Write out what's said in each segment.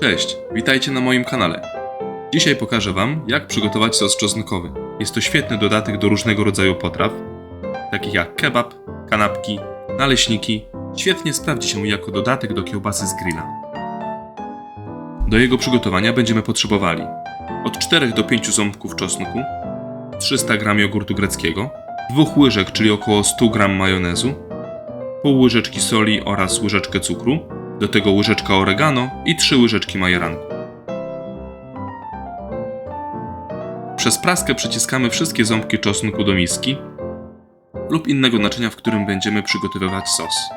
Cześć, witajcie na moim kanale. Dzisiaj pokażę Wam, jak przygotować sos czosnkowy. Jest to świetny dodatek do różnego rodzaju potraw, takich jak kebab, kanapki, naleśniki. Świetnie sprawdzi się jako dodatek do kiełbasy z grilla. Do jego przygotowania będziemy potrzebowali od 4 do 5 ząbków czosnku, 300 g jogurtu greckiego, 2 łyżek, czyli około 100 g majonezu, pół łyżeczki soli oraz łyżeczkę cukru, do tego łyżeczka oregano i 3 łyżeczki majeranku. Przez praskę przyciskamy wszystkie ząbki czosnku do miski lub innego naczynia, w którym będziemy przygotowywać sos.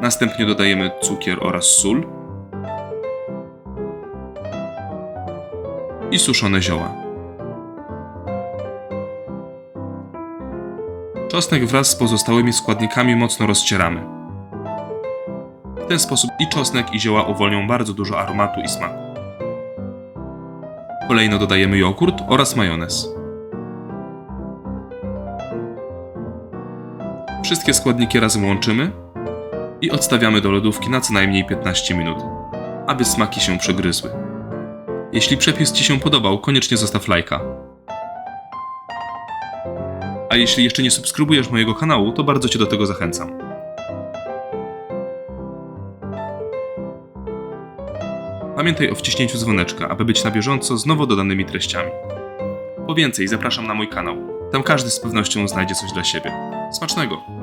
Następnie dodajemy cukier oraz sól i suszone zioła. Czosnek wraz z pozostałymi składnikami mocno rozcieramy. W ten sposób i czosnek i zioła uwolnią bardzo dużo aromatu i smaku. Kolejno dodajemy jogurt oraz majonez. Wszystkie składniki razem łączymy i odstawiamy do lodówki na co najmniej 15 minut, aby smaki się przegryzły. Jeśli przepis Ci się podobał, koniecznie zostaw lajka. A jeśli jeszcze nie subskrybujesz mojego kanału, to bardzo Cię do tego zachęcam. Pamiętaj o wciśnięciu dzwoneczka, aby być na bieżąco z nowo dodanymi treściami. Po więcej zapraszam na mój kanał. Tam każdy z pewnością znajdzie coś dla siebie. Smacznego!